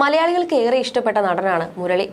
മലയാളികൾക്ക് ഏറെ ഇഷ്ടപ്പെട്ട നടനാണ് മുരളി.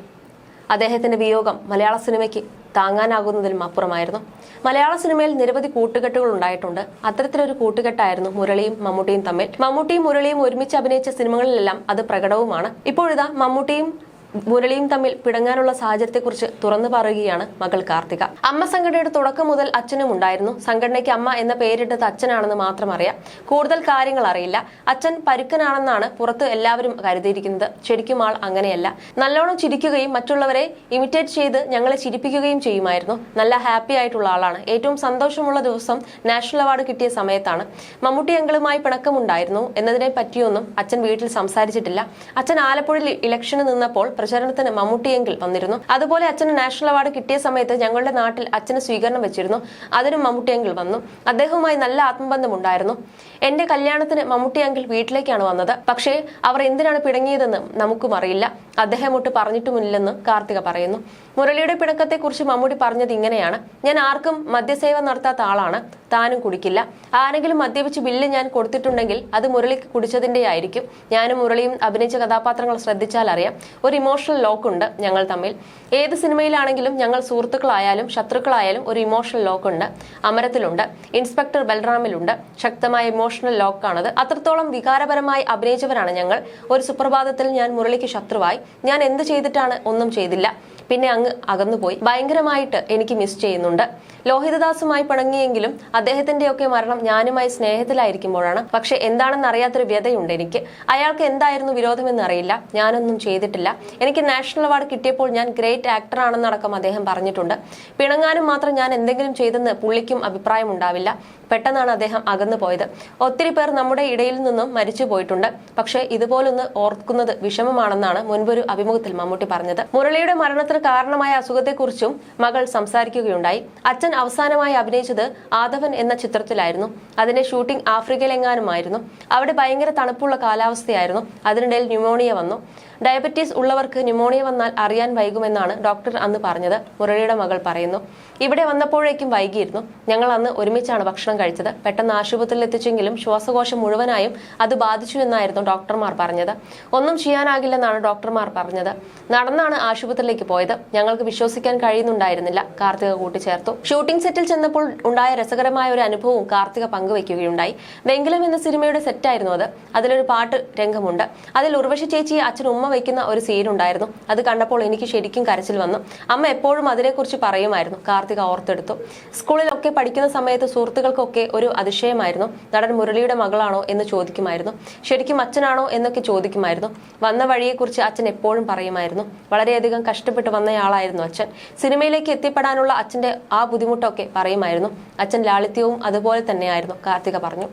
അദ്ദേഹത്തിന്റെ വിയോഗം മലയാള സിനിമയ്ക്ക് താങ്ങാനാകുന്നതിലും അപ്പുറമായിരുന്നു. മലയാള സിനിമയിൽ നിരവധി കൂട്ടുകെട്ടുകൾ ഉണ്ടായിട്ടുണ്ട്. അത്തരത്തിലൊരു കൂട്ടുകെട്ടായിരുന്നു മുരളിയും മമ്മൂട്ടിയും തമ്മിൽ. മമ്മൂട്ടിയും മുരളിയും ഒരുമിച്ച് അഭിനയിച്ച സിനിമകളിലെല്ലാം അത് പ്രകടവുമാണ്. ഇപ്പോഴിതാ മമ്മൂട്ടിയും മുരളിയും തമ്മിൽ പിടങ്ങാനുള്ള സാഹചര്യത്തെക്കുറിച്ച് തുറന്നു പറയുകയാണ് മകൾ കാർത്തിക. അമ്മ സംഘടനയുടെ തുടക്കം മുതൽ അച്ഛനും ഉണ്ടായിരുന്നു. സംഘടനയ്ക്ക് അമ്മ എന്ന പേരിട്ടത് അച്ഛനാണെന്ന് മാത്രം അറിയാം. കൂടുതൽ കാര്യങ്ങൾ അറിയില്ല. അച്ഛൻ പരുക്കനാണെന്നാണ് പുറത്ത് എല്ലാവരും കരുതിയിരിക്കുന്നത്. ശരിക്കും ആൾ അങ്ങനെയല്ല. നല്ലോണം ചിരിക്കുകയും മറ്റുള്ളവരെ ഇമിറ്റേറ്റ് ചെയ്ത് ഞങ്ങളെ ചിരിപ്പിക്കുകയും ചെയ്യുമായിരുന്നു. നല്ല ഹാപ്പി ആയിട്ടുള്ള ആളാണ്. ഏറ്റവും സന്തോഷമുള്ള ദിവസം നാഷണൽ അവാർഡ് കിട്ടിയ സമയത്താണ്. മമ്മൂട്ടി അങ്കിളുമായി പിണക്കമുണ്ടായിരുന്നു. എന്നതിനെ പറ്റിയൊന്നും അച്ഛൻ വീട്ടിൽ സംസാരിച്ചിട്ടില്ല. അച്ഛൻ ആലപ്പുഴയിൽ ഇലക്ഷന് നിന്നപ്പോൾ പ്രചരണത്തിന് മമ്മൂട്ടിയെങ്കിൽ വന്നിരുന്നു. അതുപോലെ അച്ഛന് നാഷണൽ അവാർഡ് കിട്ടിയ സമയത്ത് ഞങ്ങളുടെ നാട്ടിൽ അച്ഛന് സ്വീകരണം വെച്ചിരുന്നു. അതിനും മമ്മൂട്ടിയെങ്കിൽ വന്നു. അദ്ദേഹവുമായി നല്ല ആത്മബന്ധം ഉണ്ടായിരുന്നു എന്റെ കല്യാണത്തിന് മമ്മൂട്ടിയെങ്കിൽ വീട്ടിലേക്കാണ് വന്നത്. പക്ഷേ അവർ എന്തിനാണ് പിടങ്ങിയതെന്ന് നമുക്കും അറിയില്ല. അദ്ദേഹം ഒട്ട് പറഞ്ഞിട്ടുമില്ലെന്ന് കാർത്തിക പറയുന്നു. മുരളിയുടെ പിണക്കത്തെക്കുറിച്ച് മമ്മൂട്ടി പറഞ്ഞത് ഇങ്ങനെയാണ്. ഞാൻ ആർക്കും മദ്യസേവ നടത്താത്ത ആളാണ്. താനും കുടിക്കില്ല. ആരെങ്കിലും മദ്യപിച്ച് ബില്ല് ഞാൻ കൊടുത്തിട്ടുണ്ടെങ്കിൽ അത് മുരളിക്ക് കുടിച്ചതിന്റെ ആയിരിക്കും. ഞാനും മുരളിയും അഭിനയിച്ച കഥാപാത്രങ്ങൾ ശ്രദ്ധിച്ചാൽ അറിയാം. ഒരു ഇമോഷണൽ ലോക്ക് ഉണ്ട് ഞങ്ങൾ തമ്മിൽ. ഏത് സിനിമയിലാണെങ്കിലും ഞങ്ങൾ സുഹൃത്തുക്കളായാലും ശത്രുക്കളായാലും ഒരു ഇമോഷണൽ ലോക്ക് ഉണ്ട്. അമരത്തിലുണ്ട്. ഇൻസ്പെക്ടർ ബൽറാമിലുണ്ട്. ശക്തമായ ഇമോഷണൽ ലോക്കാണത്. അത്രത്തോളം വികാരപരമായി അഭിനയിച്ചവരാണ് ഞങ്ങൾ. ഒരു സുപ്രഭാതത്തിൽ ഞാൻ മുരളിക്ക് ശത്രുവായി. ഞാൻ എന്ത് ചെയ്തിട്ടാണ് ഒന്നും ചെയ്തില്ല. പിന്നെ അങ്ങ് അകന്നുപോയി. ഭയങ്കരമായിട്ട് എനിക്ക് മിസ് ചെയ്യുന്നുണ്ട്. ലോഹിതദാസുമായി പിണങ്ങിയെങ്കിലും അദ്ദേഹത്തിന്റെ ഒക്കെ മരണം ഞാനുമായി സ്നേഹത്തിലായിരിക്കുമ്പോഴാണ്. പക്ഷെ എന്താണെന്ന് അറിയാത്തൊരു വ്യതയുണ്ട് എനിക്ക്. അയാൾക്ക് എന്തായിരുന്നു വിരോധമെന്ന് അറിയില്ല ഞാനൊന്നും ചെയ്തിട്ടില്ല. എനിക്ക് നാഷണൽ അവാർഡ് കിട്ടിയപ്പോൾ ഞാൻ ഗ്രേറ്റ് ആക്ടർ ആണെന്നടക്കം അദ്ദേഹം പറഞ്ഞിട്ടുണ്ട്. പിണങ്ങാനും മാത്രം ഞാൻ എന്തെങ്കിലും ചെയ്തെന്ന് പുള്ളിക്കും അഭിപ്രായം ഉണ്ടാവില്ല. പെട്ടെന്നാണ് അദ്ദേഹം അകന്നു പോയത്. ഒത്തിരി പേർ നമ്മുടെ ഇടയിൽ നിന്നും മരിച്ചു പോയിട്ടുണ്ട്. പക്ഷെ ഇതുപോലൊന്ന് ഓർക്കുന്നത് വിഷമമാണെന്നാണ് മുൻപൊരു അഭിമുഖത്തിൽ മമ്മൂട്ടി പറഞ്ഞത്. മുരളിയുടെ മരണത്തിന് കാരണമായ അസുഖത്തെക്കുറിച്ചും മകൾ സംസാരിക്കുകയുണ്ടായി. അച്ഛൻ അവസാനമായി അഭിനയിച്ചത് ആദവൻ എന്ന ചിത്രത്തിലായിരുന്നു. അതിന്റെ ഷൂട്ടിംഗ് ആഫ്രിക്കയിലെങ്ങാനുമായിരുന്നു. അവിടെ ഭയങ്കര തണുപ്പുള്ള കാലാവസ്ഥയായിരുന്നു. അതിനിടയിൽ ന്യൂമോണിയ വന്നു. ഡയബറ്റീസ് ഉള്ളവർക്ക് ന്യൂമോണിയ വന്നാൽ അറിയാൻ വൈകുമെന്നാണ് ഡോക്ടർ അന്ന് പറഞ്ഞത്. മുരളിയുടെ മകൾ പറയുന്നു. ഇവിടെ വന്നപ്പോഴേക്കും വൈകിയിരുന്നു. ഞങ്ങൾ അന്ന് ഒരുമിച്ചാണ് ഭക്ഷണം കഴിച്ചത്. പെട്ടെന്ന് ആശുപത്രിയിൽ എത്തിച്ചെങ്കിലും ശ്വാസകോശം മുഴുവനായും അത് ബാധിച്ചു എന്നായിരുന്നു ഡോക്ടർമാർ പറഞ്ഞത്. ഒന്നും ചെയ്യാനാകില്ലെന്നാണ് ഡോക്ടർമാർ പറഞ്ഞത്. നടന്നാണ് ആശുപത്രിയിലേക്ക് പോയത്. ഞങ്ങൾക്ക് വിശ്വസിക്കാൻ കഴിയുന്നുണ്ടായിരുന്നില്ല. കാർത്തിക കൂട്ടിച്ചേർത്തു. ഷൂട്ടിംഗ് സെറ്റിൽ ചെന്നപ്പോൾ ഉണ്ടായ രസകരമായ ഒരു അനുഭവവും കാർത്തിക പങ്കുവയ്ക്കുകയുണ്ടായി വെങ്കലം എന്ന സിനിമയുടെ സെറ്റായിരുന്നു അത്. അതിലൊരു പാട്ട് രംഗമുണ്ട്. അതിൽ ഉർവശി ചേച്ചി അച്ഛൻ ഉമ്മ വയ്ക്കുന്ന ഒരു സീൻ ഉണ്ടായിരുന്നു. അത് കണ്ടപ്പോൾ എനിക്ക് ശരിക്കും കരച്ചിൽ വന്നു. അമ്മ എപ്പോഴും അതിനെക്കുറിച്ച് പറയുമായിരുന്നു. കാർത്തിക ഓർത്തെടുത്തു. സ്കൂളിലൊക്കെ പഠിക്കുന്ന സമയത്ത് സുഹൃത്തുക്കൾക്കൊക്കെ ഒരു അതിശയമായിരുന്നു. നടൻ മുരളിയുടെ മകളാണോ എന്ന് ചോദിക്കുമായിരുന്നു. ശരിക്കും അച്ഛനാണോ എന്നൊക്കെ ചോദിക്കുമായിരുന്നു. വന്ന വഴിയെക്കുറിച്ച് അച്ഛൻ എപ്പോഴും പറയുമായിരുന്നു. വളരെയധികം കഷ്ടപ്പെട്ട് വന്നയാളായിരുന്നു അച്ഛൻ. സിനിമയിലേക്ക് എത്തിപ്പെടാനുള്ള അച്ഛന്റെ ആ ബുദ്ധിമുട്ടൊക്കെ പറയുമായിരുന്നു. അച്ഛൻ ലാളിത്യവും അതുപോലെ തന്നെയായിരുന്നു കാർത്തിക പറഞ്ഞു.